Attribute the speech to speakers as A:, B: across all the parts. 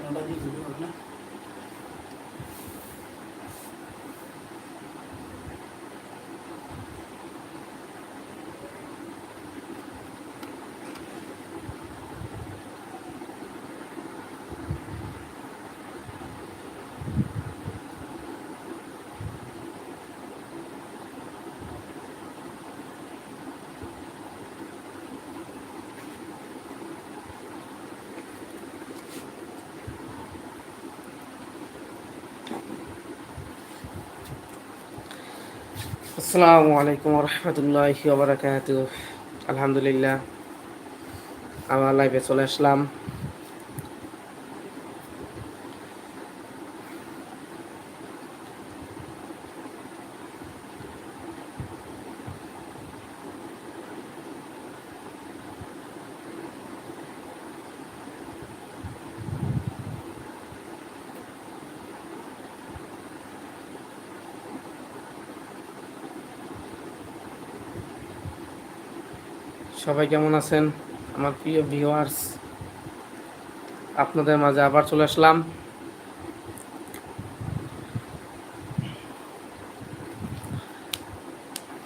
A: Camera দিয়ে video
B: আসসালামু আলাইকুম রহমতুল্লাহ ওবরাকাত আলহামদুলিল্লাহ। আমার লাইভে চলে আসলাম। সবাই কেমন আছেন? আমার প্রিয় ভিউয়ার্স আপনাদের মাঝে আবার চলে আসলাম।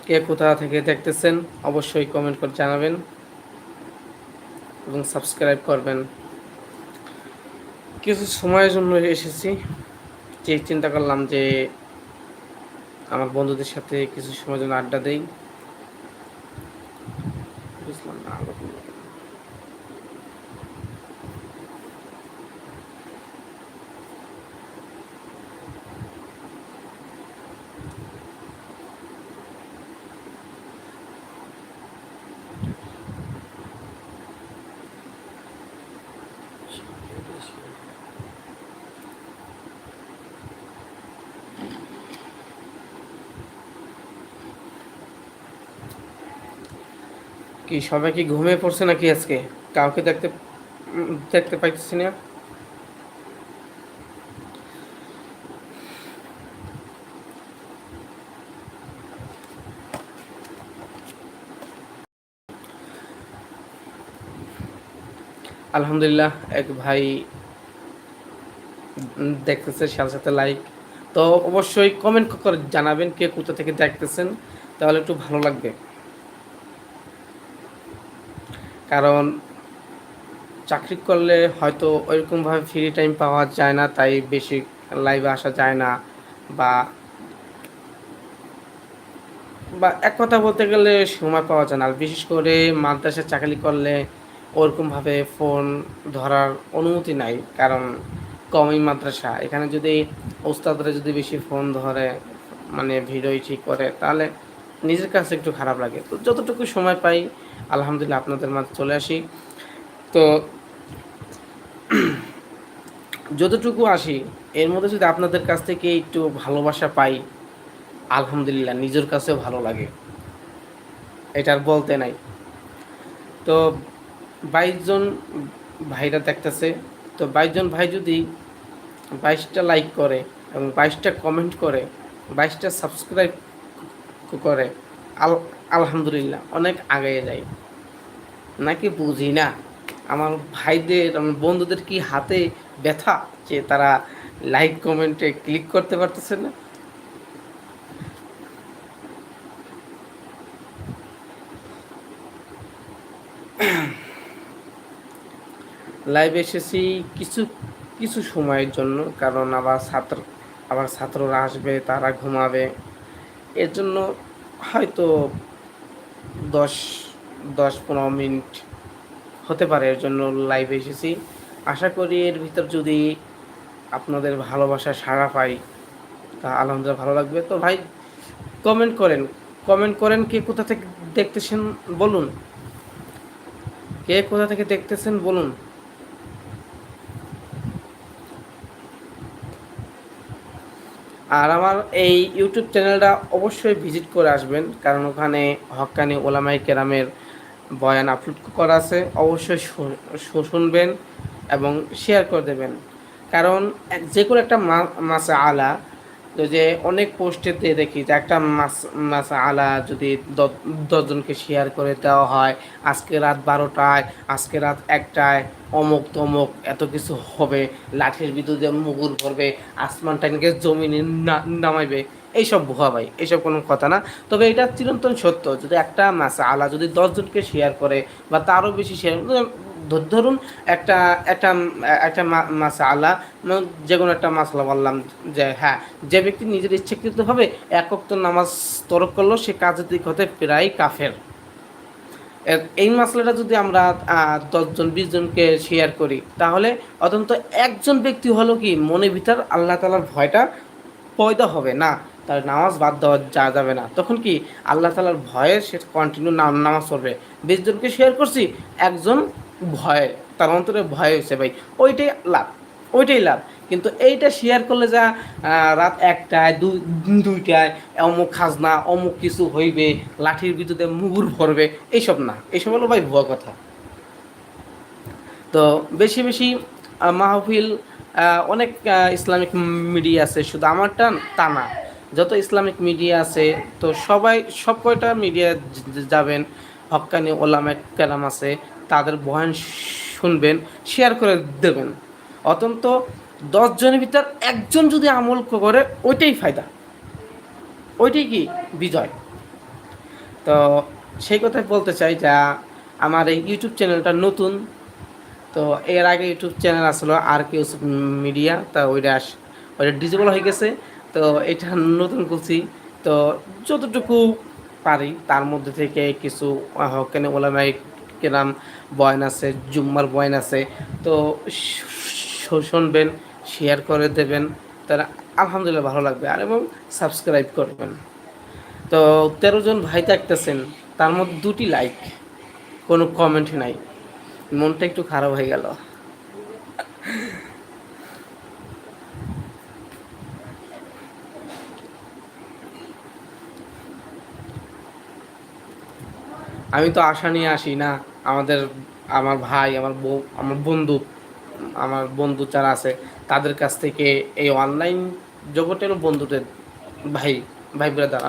B: কে কোথা থেকে দেখতেছেন, অবশ্যই কমেন্ট করে জানাবেন এবং সাবস্ক্রাইব করবেন। কিছু সময়ের জন্য এসেছি। যে চিন্তা করলাম যে আমার বন্ধুদের সাথে কিছু সময়ের জন্য আড্ডা দেই। বুঝলাম না আলো কোন রকম। কি, সবাই কি ঘুমিয়ে পড়ছে নাকি আজকে? কাউকে দেখতে দেখতে পাইতেছি না। আলহামদুলিল্লাহ, এক ভাই দেখতেছে সাথে সাথে লাইক তো অবশ্যই কমেন্ট করে জানাবেন কে কোথা থেকে দেখতেছেন, তাহলে একটু ভালো লাগবে। কারণ চাকরি করলে হয়তো ওইরকমভাবে ফ্রি টাইম পাওয়া যায় না, তাই বেশি লাইভে আসা যায় না বা বা এক কথা বলতে গেলে সময় পাওয়া যায় না। আর বিশেষ করে মাদ্রাসায় চাকরি করলে ওরকমভাবে ফোন ধরার অনুমতি নাই। কারণ কমই মাদ্রাসা। এখানে যদি ওস্তাদরা যদি বেশি ফোন ধরে মানে ভিডিও ঠিক করে, তাহলে নিজের কাছে একটু খারাপ লাগে। তো যতটুকু সময় পাই আলহামদুলিল্লাহ আপনাদের মাঝে চলে আসি। তো যতটুকু আসি, এর মধ্যে যদি আপনাদের কাছ থেকে একটু ভালোবাসা পাই, আলহামদুলিল্লাহ নিজের কাছেও ভালো লাগে। এটার বলতে নাই। তো বাইশ জন ভাইরা দেখতেছে, তো বাইশ জন ভাই যদি বাইশটা লাইক করে এবং বাইশটা কমেন্ট করে, বাইশটা সাবস্ক্রাইব করে, আল, আলহামদুলিল্লাহ অনেক আগে যায়। নাকি বুঝি না? আমার ভাইদের, আমার বন্ধুদের কি হাতে ব্যথা যে তারা লাইক কমেন্টে ক্লিক করতে পারতেছে না? লাইভ এসেছি কিছু কিছু সময়ের জন্য, কারণ আবার ছাত্র, আবার ছাত্ররা আসবে, তারা ঘুমাবে। এর জন্য হয়তো দশ দশ পনেরো মিনিট হতে পারে, এর জন্য লাইভে এসেছি। আশা করি এর ভিতর যদি আপনাদের ভালোবাসা সাড়া পাই, তা আলহামদুলিল্লাহ ভালো লাগবে। তো ভাই কমেন্ট করেন। কমেন্ট করেন কে কোথা থেকে দেখতেছেন, বলুন। কে কোথা থেকে দেখতেছেন, বলুন। আর আমার এই ইউটিউব চ্যানেলটা অবশ্যই ভিজিট করে আসবেন, কারণ ওখানে হক্কানি ওলামাই কেরামের বয়ান আপলোড করা আছে, অবশ্যই শুনবেন এবং শেয়ার করে দেবেন। কারণ যে কোনো একটা মাসা আলা যে অনেক পোস্টে দিয়ে দেখি যে একটা মাস মাস আলা যদি দশজনকে শেয়ার করে দেওয়া হয়, আজকে রাত বারোটায়, আজকে রাত একটায়, অমুক তমুক, এত কিছু হবে, লাঠির বিদ্যুতে মুগুর ভরবে আসমান টাইনকে জমিনে নামাইবে। এইসব ভুয়া ভাই, এইসব কোনো কথা না। তবে এটা চিরন্তন সত্য, যদি একটা মাসা আলা যদি দশজনকে শেয়ার করে বা তারও বেশি শেয়ার ধরুন একটা একটা একটা মাস আলা যে কোনো একটা মাসলা বললাম যে হ্যাঁ যে ব্যক্তি নিজের ইচ্ছাকৃতভাবে একক তো নামাজ তরক করল, সে কাজের দিক হতে প্রায় কাফের। এই মাসলাটা যদি আমরা দশজন বিশ জনকে শেয়ার করি, তাহলে অত্যন্ত একজন ব্যক্তি হলো কি, মনের ভিতর আল্লাহ তালার ভয়টা পয়দা হবে না। তার নামাজ বাদ দেওয়া যা যাবে না। তখন কি আল্লাহ তালার ভয়ে সে কন্টিনিউ নামাজ পড়বে? বিশ জনকে শেয়ার করছি, একজন ভয়ে, তার অন্তরে ভয় হয়েছে ভাই। ওইটাই লাভ ওইটাই লাভ। কিন্তু এইটা শেয়ার করলে যা রাত একটায়, দুই দুইটায়, অমুক খাজনা, অমুক কিছু হইবে, লাঠির বিদ্যুতে মুগুর ভরবে, এইসব না। এইসব হলো ভাই ভুয়া কথা। তো বেশি বেশি মাহফিল অনেক ইসলামিক মিডিয়া আছে, শুধু আমারটা তা না। যত ইসলামিক মিডিয়া আছে, তো সবাই, সব কয়টা মিডিয়া যাবেন হক্কানি ওলামা কেরাম আছে, তাদের বয়ান শুনবেন শেয়ার করে দেবেন। অত্যন্ত দশজনের ভিতর একজন যদি আমল করে, ওইটাই ফায়দা। ওইটাই কি? বিজয়। তো সেই কথাই বলতে চাই যা আমার এই ইউটিউব চ্যানেলটা নতুন, তো এর আগে ইউটিউব চ্যানেল আসলো আর কে মিডিয়া তা ওইটা ওইটা ডিজেবল হয়ে গেছে। তো এটা নতুন করছি তো যতটুকু পারি তার মধ্যে থেকে কিছু হকেনে ওলামাই কেরাম বয়ান আছে, জুম্মার বয়ান আছে। তো শুনবেন শেয়ার করে দেবেন, তারা আলহামদুলিল্লাহ ভালো লাগবে। আর এবং সাবস্ক্রাইব করবেন। তো তেরো জন ভাই থাকতেছেন, তার মধ্যে দুটি লাইক কোনো কমেন্ট নাই। মনটা একটু খারাপ হয়ে গেল। আমি তো আশা নিয়ে আসি না। আমাদের আমার ভাই আমার বউ আমার বন্ধু আমার বন্ধু যারা আছে তাদের কাছ থেকে এই অনলাইন জগতেরও বন্ধুদের ভাই ভাই ব্রাদার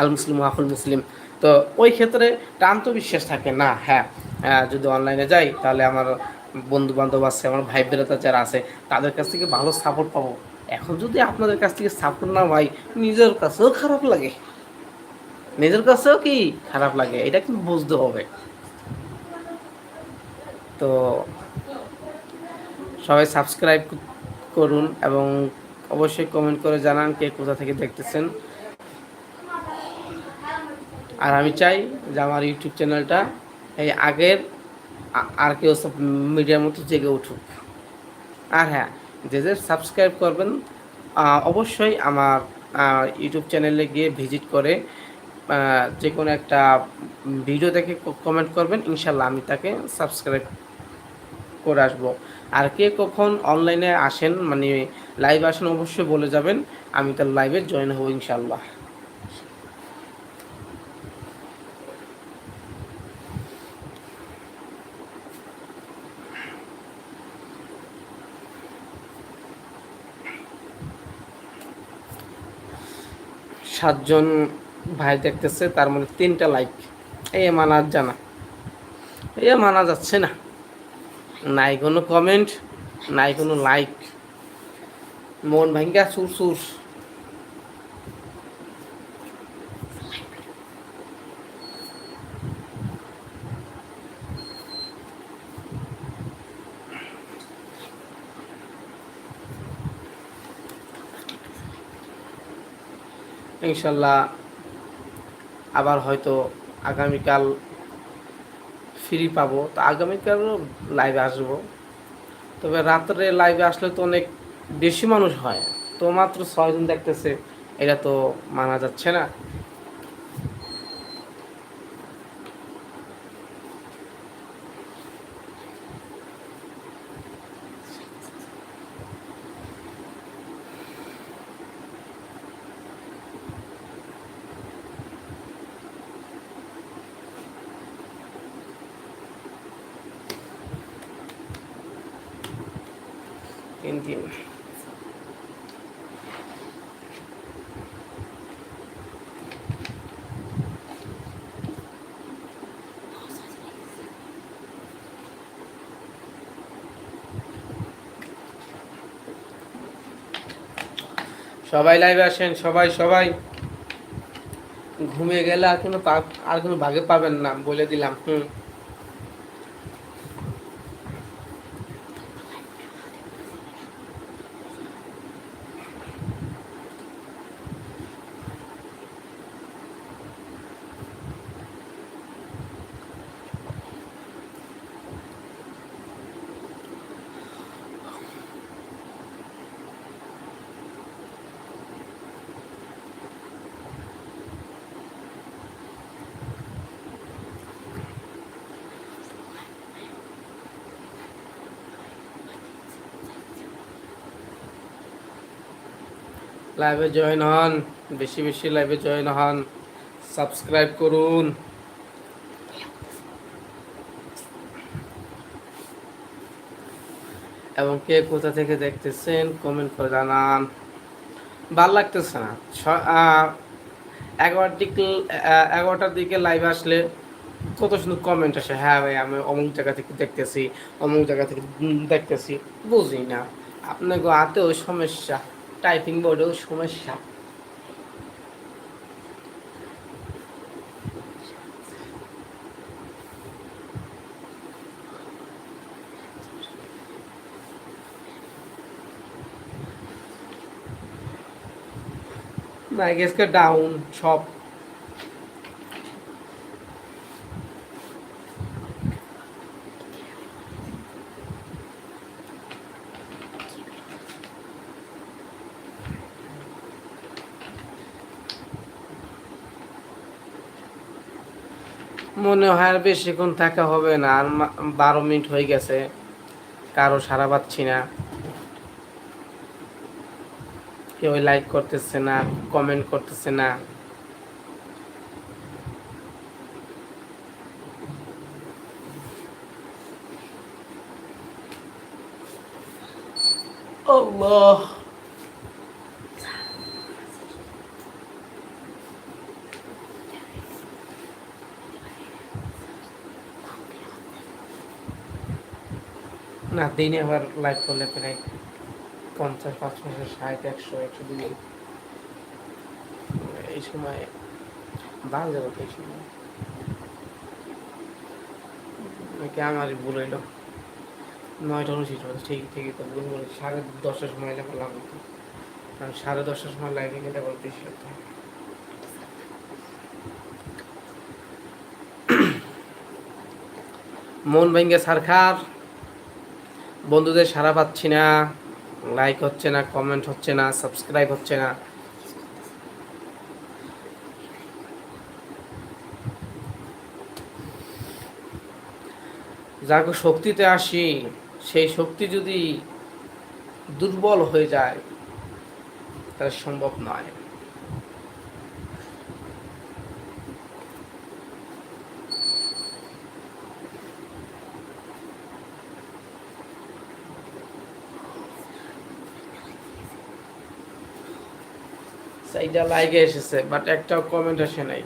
B: আল মুসলিম আফুল মুসলিম। তো ওই ক্ষেত্রে টান্ত বিশ্বাস থাকে না হ্যাঁ। হ্যাঁ, যদি অনলাইনে যাই তাহলে আমার বন্ধু বান্ধব আছে আমার ভাই ব্রাদার যারা আছে তাদের কাছ থেকে ভালো সাপোর্ট পাবো। এখন যদি আপনাদের কাছ থেকে সাপোর্ট না পাই নিজের কাছেও খারাপ লাগে। নিজের কাছেও কি খারাপ লাগে? এটা কিন্তু বুঝতে হবে। তো সবাই সাবস্ক্রাইব করুন এবং অবশ্যই কমেন্ট করে জানান কে কোথা থেকে দেখতেছেন। আর আমি চাই যে আমার ইউটিউব চ্যানেলটা এই আগের আর কেউ সব মিডিয়ার মতো জেগে উঠুক। আর হ্যাঁ যে যে সাবস্ক্রাইব করবেন অবশ্যই আমার ইউটিউব চ্যানেলে গিয়ে ভিজিট করে যে কোনো একটা ভিডিও দেখে কমেন্ট করবেন, ইনশাল্লাহ আমি তাকে সাবস্ক্রাইব করে আসব। আর কে কখন অনলাইনে আসেন মানে লাইভ আসেন, অবশ্যই বলে যাবেন, আমি তার লাইভে জয়েন হব, ইনশাল্লাহ। সাতজন ভাই দেখতেছে, তার মধ্যে তিনটা লাইক এ মানা জানা। এ মানা যাচ্ছে না। নাই কোনো কমেন্ট নাই কোনো লাইক মন ভাঙ্গা, সুর সুর। ইনশাল্লাহ আবার হয়তো আগামীকাল ফ্রি পাবো। তো আগামীকালও লাইভে আসব। তবে রাত্রে লাইভে আসলে তো অনেক বেশি মানুষ হয়। তো মাত্র ছয়জন দেখতেছে, এটা তো মানা যাচ্ছে না। সবাই লাইভে আসেন, সবাই সবাই। ঘুমিয়ে গেলে আর কোনো আর কোনো ভাগে পাবেন না, বলে দিলাম। হুম। লাইভে জয়েন হন, বেশি বেশি লাইভে জয়েন হন সাবস্ক্রাইব করুন। এবং কে কোথা থেকে দেখতেছেন কমেন্ট করে জানান। ভালো লাগতেছে না। এগারোটার দিকে এগারোটার দিকে লাইভ আসলে কত সুন্দর কমেন্ট আসে। হ্যাঁ ভাই, আমি অমুক জায়গা থেকে দেখতেছি, অমুক জায়গা থেকে দেখতেছি। বুঝি না আপনাকে হাতেও সমস্যা। টাইপিং বোর্ডেও সমস্যা না গেসকে ডাউন সব মনে হয় আর বেশিক্ষণ থাকা হবে না। আর বারো মিনিট হয়ে গেছে। কারও সারা পাচ্ছি না। কেউ লাইক করতেছে না কমেন্ট করতেছে না। আল্লাহ না দিনে আবার লাইভ করলে প্রায় পঞ্চাশ পাঁচ পঞ্চাশ ষাট, একশো একশো দুই এই সময় ভালো যাবে এই সময়। নাকি আমারই ভুল হইল? নয়টা উনষিট বাজে ঠিক, ঠিকই তো ভুল বলে সাড়ে দশটার সময় করলাম হতো কারণ সাড়ে দশটার সময় লাইভে গেলে আবার বেশি হতো মন ভেঙে সারখার। বন্ধুদের সারা পাচ্ছি না লাইক হচ্ছে না কমেন্ট হচ্ছে না সাবস্ক্রাইব হচ্ছে না। যাকে, শক্তিতে আসি, সেই শক্তি যদি দুর্বল হয়ে যায়, তাহলে সম্ভব নয়। সেইটা লাইকে এসেছে বাট একটাও কমেন্ট আসে নাই।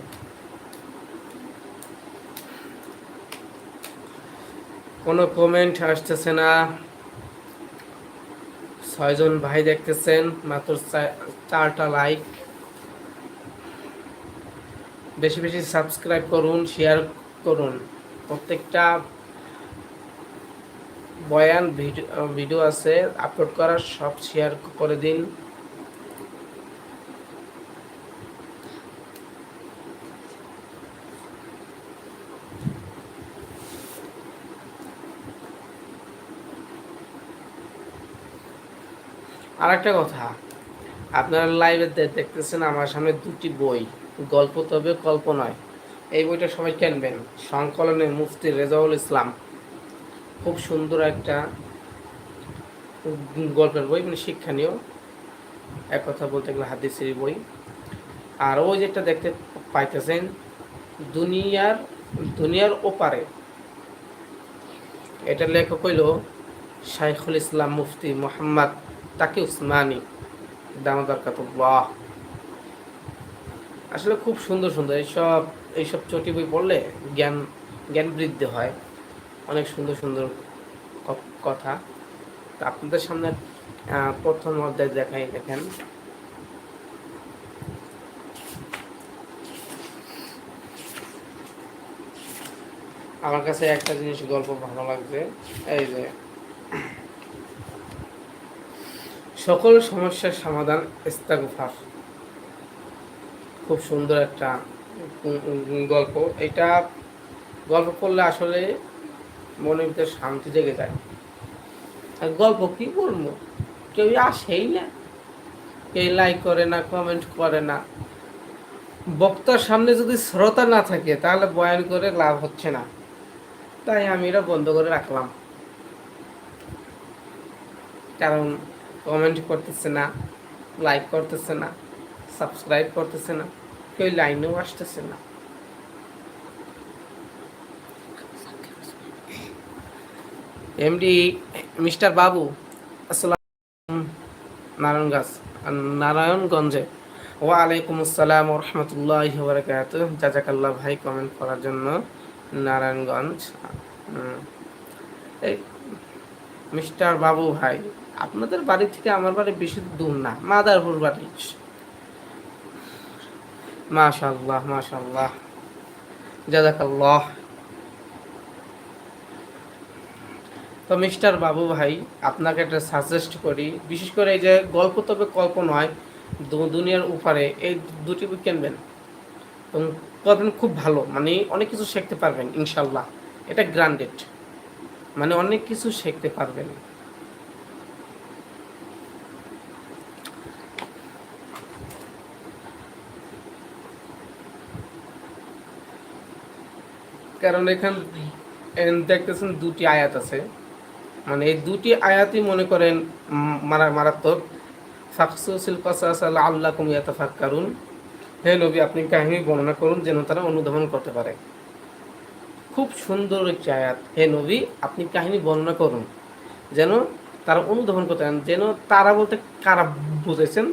B: কোনো কমেন্ট আসতেছে না। ছয়জন ভাই দেখতেছেন, মাত্র চারটা লাইক বেশি বেশি সাবস্ক্রাইব করুন শেয়ার করুন। প্রত্যেকটা বয়ান ভিডিও আছে আপলোড করার, সব শেয়ার করে দিন। আর একটা কথা। আপনারা লাইভে দেখতেছেন আমার সামনে দুটি বই, গল্প তবে গল্প নয়। এই বইটা সবাই কিনবেন? সংকলনে মুফতি রেজাউল ইসলাম। খুব সুন্দর একটা গল্পের বই মানে শিক্ষণীয়। এক কথা বলতে গেলে হাদিসের বই। আর ওই যেটা দেখতে পাইতেছেন, দুনিয়ার দুনিয়ার ওপারে। এটা লেখক হইল শাইখুল ইসলাম মুফতি মোহাম্মদ তাকে উসমানি দামোদর বাহ। আসলে খুব সুন্দর সুন্দর। এইসব এইসব চটি বই পড়লে জ্ঞান জ্ঞান বৃদ্ধি হয়। অনেক সুন্দর সুন্দর কথা। তা আপনাদের সামনে প্রথম অধ্যায় দেখাই, দেখেন। আমার কাছে একটা জিনিস গল্প ভালো লাগছে। এই যে সকল সমস্যার সমাধান ইস্তাগফার। খুব সুন্দর একটা গল্প। এটা গল্প করলে আসলে মনের ভিতরে শান্তি জেগে যায়। আর গল্প কি বলব? কেউ আসেই না। কেউ লাইক করে না কমেন্ট করে না। বক্তার সামনে যদি শ্রোতা না থাকে, তাহলে বয়ান করে লাভ হচ্ছে না। তাই আমি এটা বন্ধ করে রাখলাম। কারণ কমেন্ট করতেছে না লাইক করতেছে না সাবস্ক্রাইব করতেছে না, কেউ লাইনেও আসতেছে না। এমডি মিস্টার বাবু, আসসালাম নারায়ণগঞ্জ নারায়ণগঞ্জে। ওয়ালাইকুম আসসালাম রহমতুল্লাহ বরকাত জাজাকাল্লাহ ভাই কমেন্ট করার জন্য নারায়ণগঞ্জ। এই মিস্টার বাবু ভাই আপনাদের বাড়ি থেকে আমার বাড়ি বেশি দূর না, মাদারপুর বাড়ি। মাশাল্লাহ মাশাল্লাহ জাজাকাল্লাহ তো মিস্টার বাবু ভাই, আপনাকে একটা সাজেস্ট করি, বিশেষ করে এই যে গল্প তবে কল্প নয় দুনিয়ার উপরে এই দুটি বই কিনবেন। এবং পড়বেন খুব ভালো মানে অনেক কিছু শিখতে পারবেন ইনশাল্লাহ এটা গ্রান্ডেড মানে অনেক কিছু শিখতে পারবেন। কারণ এখান দেখতেছেন দুটি আয়াত আছে। মানে এই দুটি আয়াতই মনে করেন মারা, মারাত্মক। ফাকসুসিল কসাস আল্লাহ কুম ইয়াতাফাক্কারুন। হে নবী, আপনি কাহিনী বর্ণনা করুন যেন তারা অনুধাবন করতে পারে। খুব সুন্দর একটি আয়াত। হে নবী, আপনি কাহিনী বর্ণনা করুন। যেন তারা অনুধাবন করতে পারেন। যেন তারা বলতে কারা বুঝেছেন।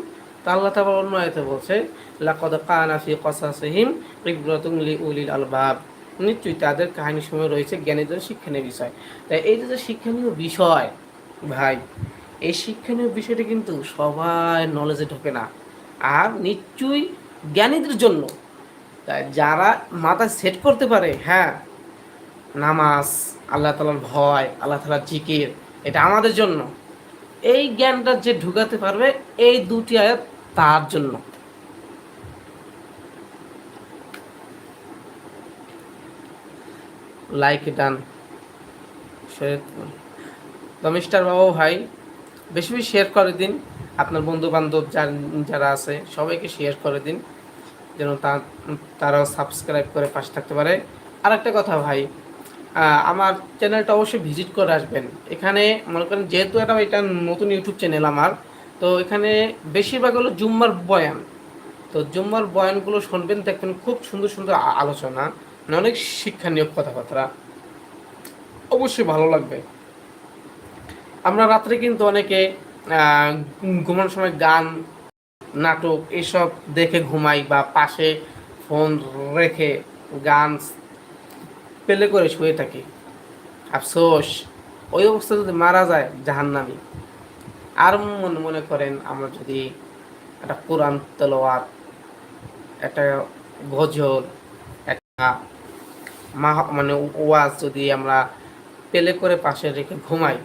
B: তা আল্লাহ তাআলা অন্য আয়াতে বলছে, লাকাদ কানা ফি কসাসিহিম ইবরাতুন লিউলিল আলবাব। নিশ্চয়ই তাদের কাহিনীর সময় রয়েছে জ্ঞানীদের শিক্ষণীয় বিষয়। তাই এই যে শিক্ষণীয় বিষয়, ভাই, এই শিক্ষণীয় বিষয়টা কিন্তু সবাই নলেজে ঢোকে না। আর নিশ্চয়ই জ্ঞানীদের জন্য। তাই যারা মাথা সেট করতে পারে হ্যাঁ নামাজ, আল্লাহ তালার ভয়, আল্লাহ তালার জিকির, এটা আমাদের জন্য। এই জ্ঞানটা যে ঢুকাতে পারবে, এই দুটি আয়াত তার জন্য। লাইক ডান। তো মিস্টার বাবু ভাই, বেশি বেশি শেয়ার করে দিন। আপনার বন্ধু বান্ধব যারা আছে, সবাইকে শেয়ার করে দিন। যেন তারাও সাবস্ক্রাইব করে পাশে থাকতে পারে। আর একটা কথা ভাই আমার চ্যানেলটা অবশ্যই ভিজিট করে আসবেন। এখানে মনে করেন যেহেতু এটা এটা নতুন ইউটিউব চ্যানেল আমার, তো এখানে বেশিরভাগ হলো জুম্মার বয়ান। তো জুম্মার বয়ানগুলো শুনবেন, দেখবেন খুব সুন্দর সুন্দর আলোচনা। অনেক শিক্ষণীয় কথাবার্তা। অবশ্যই ভালো লাগবে। আমরা রাত্রে কিন্তু অনেকে ঘুমানোর সময় গান, নাটক এসব দেখে ঘুমাই বা পাশে ফোন রেখে গান পেলে করে শুয়ে থাকি। আফসোস, ওই অবস্থা যদি মারা যায় জাহান্নামি। আর মনে মনে করেন আমরা যদি একটা কোরআন তেলোয়াত একটা গজল, একটা মাহ মানে ওয়াজ যদি আমরা পেলে করে পাশে রেখে ঘুমাই,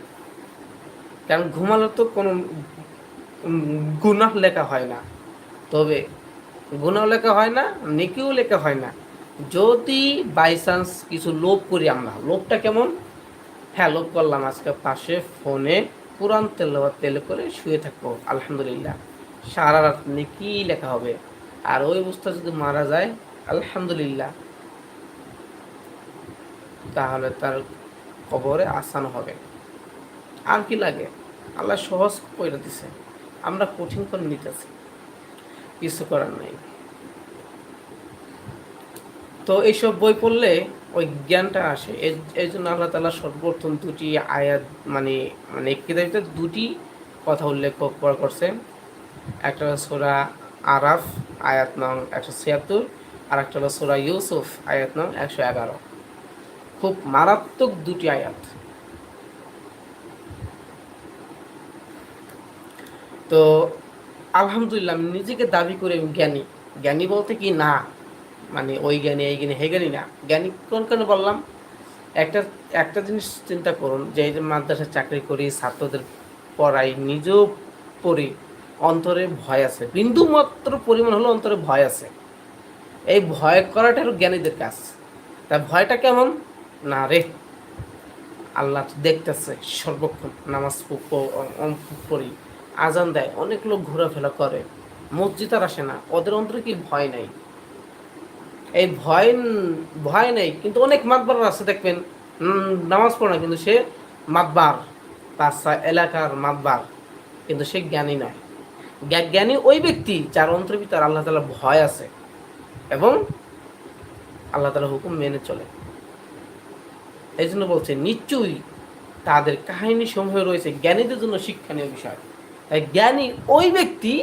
B: কারণ ঘুমালে তো কোনো গুনাহ লেখা হয় না। তবে গুনাহ লেখা হয় না, নেকিও লেখা হয় না। যদি বাই চান্স কিছু লোভ করি আমরা, লোভটা কেমন? হ্যাঁ লোভ করলাম আজকে পাশে ফোনে পুরান তেল তেলে করে শুয়ে থাকব, আলহামদুলিল্লাহ। সারা রাত নেকি লেখা হবে। আর ওই অবস্থা যদি মারা যায়, আলহামদুলিল্লাহ। তাহলে তার কবরে আসান হবে। আর কি লাগে? আল্লাহ সহজ করে দিছে। আমরা কঠিন করে নিতেছি। কিছু করার নাই। তো এইসব বই পড়লে ওই জ্ঞানটা আসে। এই জন্য আল্লাহ তালা সর্বপ্রথম দুটি আয়াত মানে মানে কিতাবিতে দুটি কথা উল্লেখ করা করছে। একটা হলো সোরা আরাফ, আয়াত নং একশো ছিয়াত্তর। আর একটা হলো সোরা ইউসুফ, আয়াত নং একশো এগারো। খুব মারাত্মক দুটি আয়াত। তো, আলহামদুলিল্লাহ, আমি নিজেকে দাবি করে জ্ঞানী। জ্ঞানী বলতে কি? না। মানে ওই জ্ঞানী, এই জ্ঞানী, হে জ্ঞানী না। জ্ঞানী কোন কেন বললাম? একটা একটা জিনিস চিন্তা করুন, যে মাদ্রাসায় চাকরি করি, ছাত্রদের পড়াই, নিজেও পড়ি, অন্তরে ভয় আছে। বিন্দু মাত্র পরিমাণ হলো অন্তরে ভয় আছে। এই ভয় করাটা জ্ঞানীদের কাজ। তা ভয়টা কেমন? না রে। আল্লাহ দেখতেছে, সর্বক্ষণ নামাজ পড়ি আজান দেয়, অনেক লোক ঘোরাফেরা করে। মসজিদ আর আসে না, ওদের অন্তরে কি ভয় নাই? এই ভয় ভয় নেই, কিন্তু অনেক মাতবার আছে দেখবেন। নামাজ পড়ে না, কিন্তু সে মাতবার, তার এলাকার মাতবার, কিন্তু সে জ্ঞানী নয় জ্ঞানী ওই ব্যক্তি যার অন্তরের ভিতর আল্লাহ তালা ভয় আছে এবং আল্লাহ তালা হুকুম মেনে চলে। এই জন্য বলছে, নিশ্চয়ই তাদের কাহিনী সমূহ রয়েছে জ্ঞানীদের জন্য শিক্ষণীয় বিষয়। তাই জ্ঞানী ওই ব্যক্তি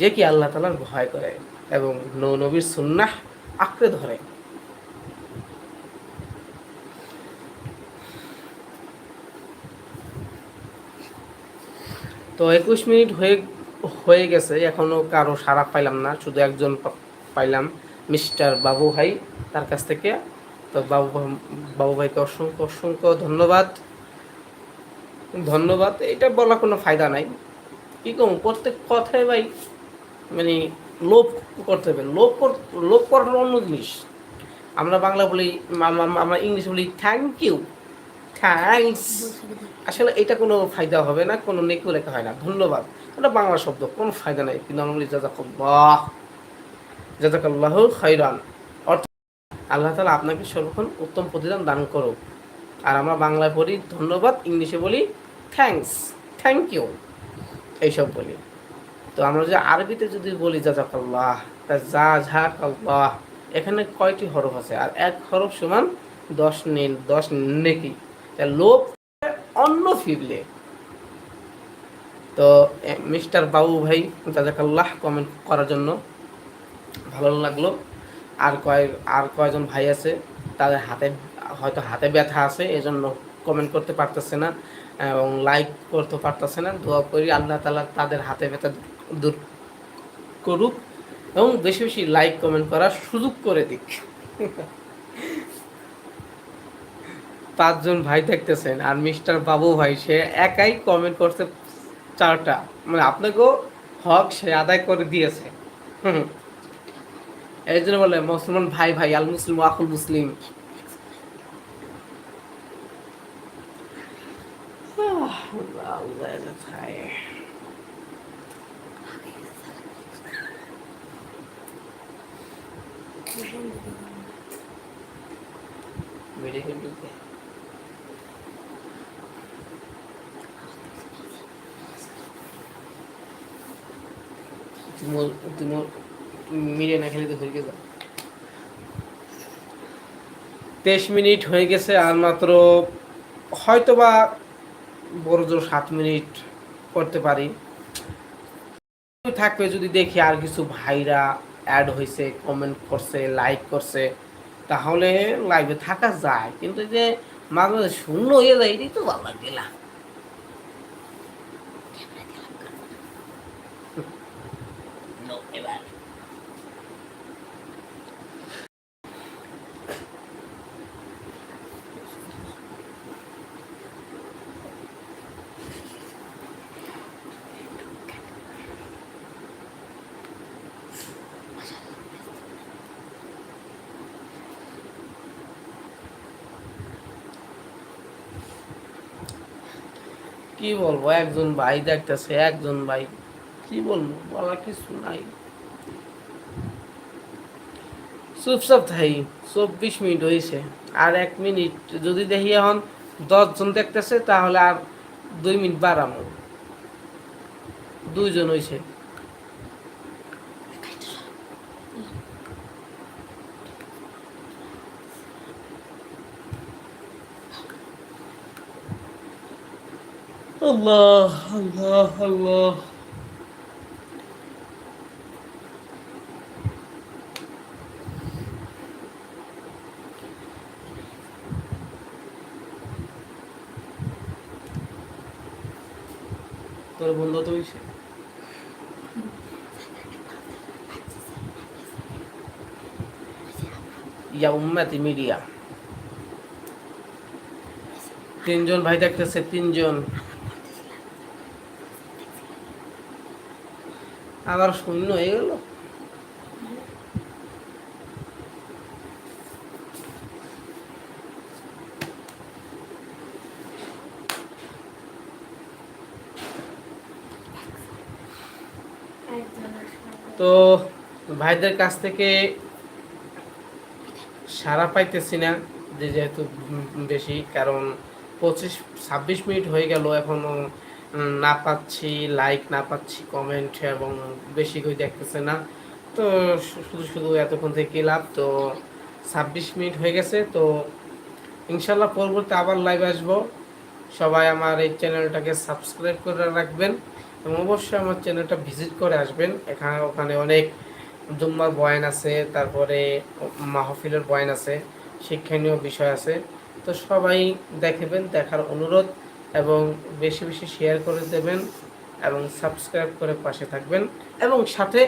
B: যে কি আল্লাহ তালার ভয় করে এবং নবীর সুন্নাহ আঁকড়ে ধরে। তো একুশ মিনিট হয়ে হয়ে গেছে, এখনও কারও সারা পাইলাম না, শুধু একজন পাইলাম মিস্টার বাবু ভাই তার কাছ থেকে। তো বাবু বাবু ভাইকে অসংখ্য অসংখ্য ধন্যবাদ। ধন্যবাদ, এটা বলা কোনো ফায়দা নাই। কি কম, প্রত্যেক কথায় ভাই মানে লোভ করতে হবে, লোভ লোভ করার অন্য জিনিস। আমরা বাংলা বলি, আমরা ইংলিশ বলি থ্যাংক ইউ থ্যাংকস আসলে এটা কোনো ফায়দা হবে না, কোনো নেকিও লেখা হয় না। ধন্যবাদ। এটা বাংলা শব্দ, কোনো ফায়দা নাই। কিন্তু আমরা বলি জাজাকাল্লাহ। জাজাকাল্লাহ খৈরান অর্থ আল্লাহ তালা আপনাকে সর্বক্ষণ উত্তম প্রতিদান দান করুক। আর আমরা বাংলায় পড়ি, ধন্যবাদ, ইংলিশে বলি থ্যাঙ্কস থ্যাংক ইউ এইসব বলি। তো আমরা যে আরবিতে যদি বলি জাজাকাল্লাহ তা যা ঝাকাল্লাহ এখানে কয়টি হরফ আছে? আর এক হরফ সমান দশ নীল, দশ নেকি। তা লোভ অন্য ফিরলে তো মিস্টার বাবু ভাই জাজাকাল্লাহ কমেন্ট করার জন্য ভালো লাগল। আর কয়, আর কয়জন ভাই আছে, তাদের হাতে, হয়তো হাতে ব্যথা আছে, এজন্য কমেন্ট করতে পারতেছে না, এবং লাইক করতে পারতেছে না। দোয়া করি আল্লাহ তালা তাদের হাতে ব্যথা দূর করুক, এবং বেশি বেশি লাইক কমেন্ট করার সুযোগ করে দিক। পাঁচজন ভাই দেখতেছেন, আর মিস্টার বাবু ভাই, সে একাই কমেন্ট করতে চারটা। মানে আপনাকেও হক সে আদায় করে দিয়েছে। হুম। এই জন্য বলে মুসলমান ভাই ভাই আল মুসলিম আকুল মুসলিম তুমি মিলে না খেলে তো হয়ে গেছে। তেইশ মিনিট হয়ে গেছে আর মাত্র হয়তোবা বড় জোর সাত মিনিট করতে পারি। থাকবে যদি দেখি আর কিছু ভাইরা অ্যাড হয়েছে কমেন্ট করছে লাইক করছে, তাহলে লাইভে থাকা যায়। কিন্তু যে মাঝে মাঝে শূন্য হয়ে যায়, এটাই তো ভালো লাগে না। কি বলব? একজন ভাই দেখতেছে, একজন ভাই। কি বলব? বলার কিছু নাই। চুপচাপ থাই, চব্বিশ মিনিট হয়েছে আর এক মিনিট যদি দেখি এখন দশজন দেখতেছে, তাহলে আর দুই মিনিট বাড়ানো দুইজন হয়েছে আল্লাহ আল্লাহ আল্লাহ তোর বন্ধু তো ইয়া উম্মাতি মিডিয়া। তিনজন ভাই দেখতেছে তিনজন। আবার শূন্য হয়ে গেল। তো ভাইদের কাছ থেকে সারা পাইতেছি না যে যেহেতু বেশি কারণ পঁচিশ ছাব্বিশ মিনিট হয়ে গেল এখনও। উম, না পাচ্ছি লাইক না পাচ্ছি কমেন্ট এবং বেশি করে দেখতেছে না। তো শুধু শুধু এতক্ষণ থেকে লাভ, তো ছাব্বিশ মিনিট হয়ে গেছে, তো ইনশাল্লাহ পরবর্তী আবার লাইভ আসব। সবাই আমার এই চ্যানেলটাকে সাবস্ক্রাইব করে রাখবেন এবং অবশ্যই আমার চ্যানেলটা ভিজিট করে আসবেন। এখানে, ওখানে অনেক জুম্মার বয়ান আছে, তারপরে মাহফিলের বয়ান আছে, শিক্ষণীয় বিষয় আছে। তো সবাই দেখবেন, দেখার অনুরোধ। এবং বেশি বেশি শেয়ার করে দেবেন এবং সাবস্ক্রাইব করে পাশে থাকবেন এবং সাথে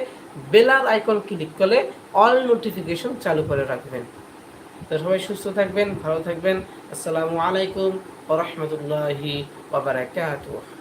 B: বেলার আইকন ক্লিক করে অল নোটিফিকেশন চালু করে রাখবেন। তো সবাই সুস্থ থাকবেন, ভালো থাকবেন। আসসালামু আলাইকুম ওরহমতুল্লাহি ওবরাকাতুহ